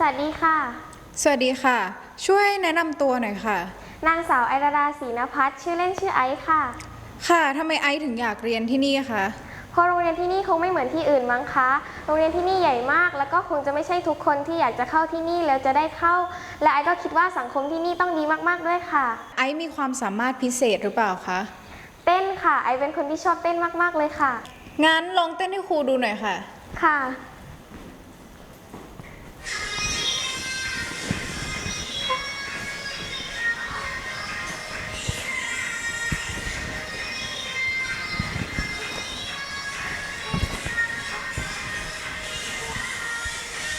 สวัสดีค่ะ สวัสดีค่ะ ช่วยแนะนำตัวหน่อยค่ะ นางสาวไอราดาศรีนพัฒน์ชื่อเล่นชื่อไอซ์ค่ะ ค่ะทำไมไอซ์ถึงอยากเรียนที่นี่คะ เพราะโรงเรียนที่นี่คงไม่เหมือนที่อื่นมั้งคะ โรงเรียนที่นี่ใหญ่มาก แล้วก็คงจะไม่ใช่ทุกคนที่อยากจะเข้าที่นี่แล้วจะได้เข้า และไอซ์ก็คิดว่าสังคมที่นี่ต้องดีมากๆด้วยค่ะ ไอซ์มีความสามารถพิเศษหรือเปล่าคะ เต้นค่ะ ไอซ์เป็นคนที่ชอบเต้นมากๆเลยค่ะ งั้นลองเต้นให้ครูดูหน่อยค่ะ ค่ะ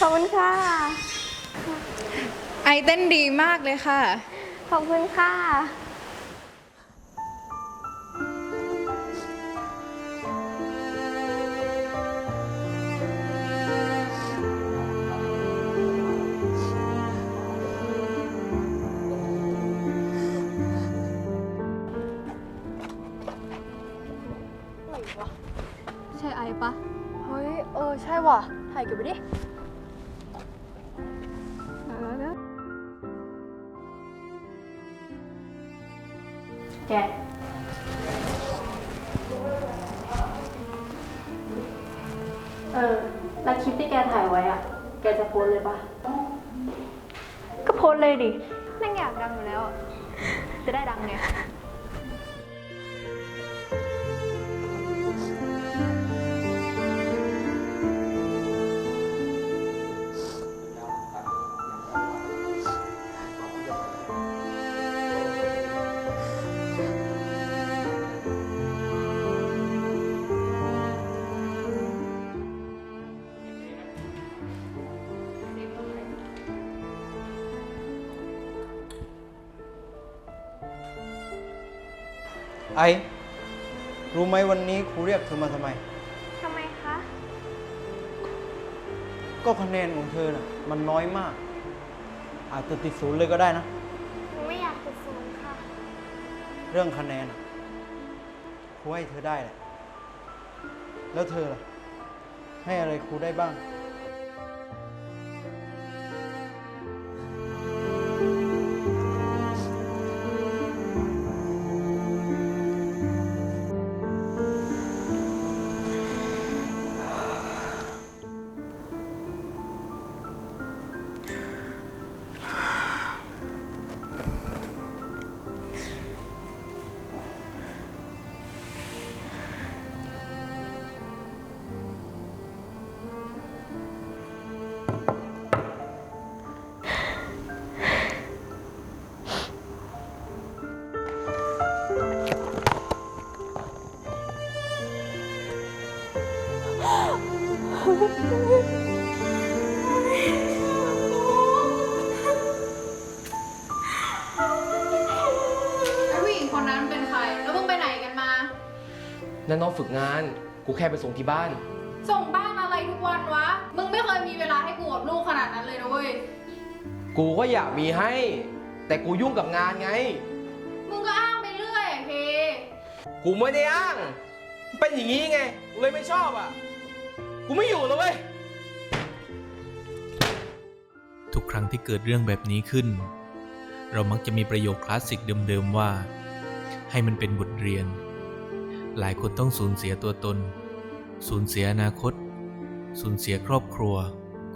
ขอบคุณค่ะ ไอซ์เต้นดีมากเลยค่ะ ขอบคุณค่ะ ใช่ไอปะ เฮ้ย เออ ใช่ว่ะ ถ่ายเก็บไว้ดิ แกเออแล้วคลิปที่แกถ่ายไว้อะแกจะโพสเลยปะก็โพสเลยดิแม่งอยากดังอยู่แล้ว จะได้ดังไง ไอรู้ไหมวันนี้ครูเรียกเธอมาทำไม ทำไมคะ ก็คะแนนของเธอน่ะ มันน้อยมาก อาจจะติดศูนย์เลยก็ได้นะ หนูไม่อยากติดศูนย์ค่ะ เรื่องคะแนนน่ะครูให้เธอได้แหละแล้วเธอล่ะ ให้อะไรครูได้บ้าง ไอผู้หญิงคนนั้นเป็นใคร แล้วมึงไปไหนกันมา นั่นน้องฝึกงาน กูแค่ไปส่งที่บ้าน ส่งบ้านอะไรทุก วันวะ มึงไม่เคยมีเวลาให้กูกับลูกขนาดนั้นเลยนะเว้ย กูก็อยากมีให้ แต่กูยุ่งกับงานไง มึงก็อ้างไปเรื่อยอะเค กูไม่ได้อ้าง เป็นอย่างนี้ไงกูเลยไม่ชอบอะ กูไม่อยู่แล้วเว้ย ทุกครั้งที่เกิดเรื่องแบบนี้ขึ้น เรามักจะมีประโยคคลาสสิกเดิมๆว่า ให้มันเป็นบทเรียน หลายคนต้องสูญเสียตัวตน สูญเสียอนาคต สูญเสียครอบครัว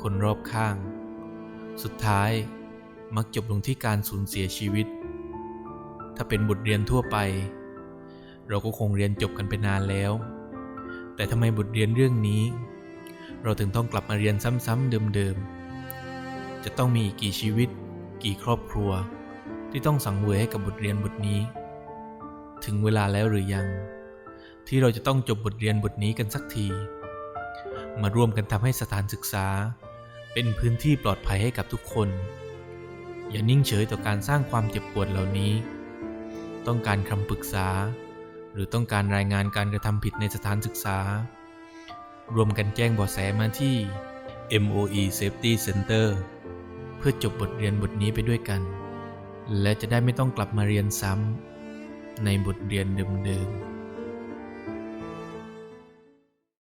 คนรอบข้าง สุดท้ายมักจบลงที่การสูญเสียชีวิต ถ้าเป็นบทเรียนทั่วไป เราก็คงเรียนจบกันไปนานแล้ว แต่ทำไมบทเรียนเรื่องนี้ เราถึงต้องกลับมาเรียนซ้ำๆเดิมๆ จะต้องมีกี่ชีวิต กี่ครอบครัว ที่ต้องสังเวยให้กับบทเรียนบทนี้ ถึงเวลาแล้วหรือยัง ที่เราจะต้องจบบทเรียนบทนี้กันสักที มาร่วมกันทำให้สถานศึกษา เป็นพื้นที่ปลอดภัยให้กับทุกคน อย่านิ่งเฉยต่อการสร้างความเจ็บปวดเหล่านี้ ต้องการคำปรึกษา หรือต้องการรายงานการกระทำผิดในสถานศึกษา รวมกันแจ้งบาะแสมาที่ MOE Safety Center เพื่อจบบทเรียนบทนี้ไปด้วยกัน และจะได้ไม่ต้องกลับมาเรียนซ้ำในบทเรียนเดิมๆ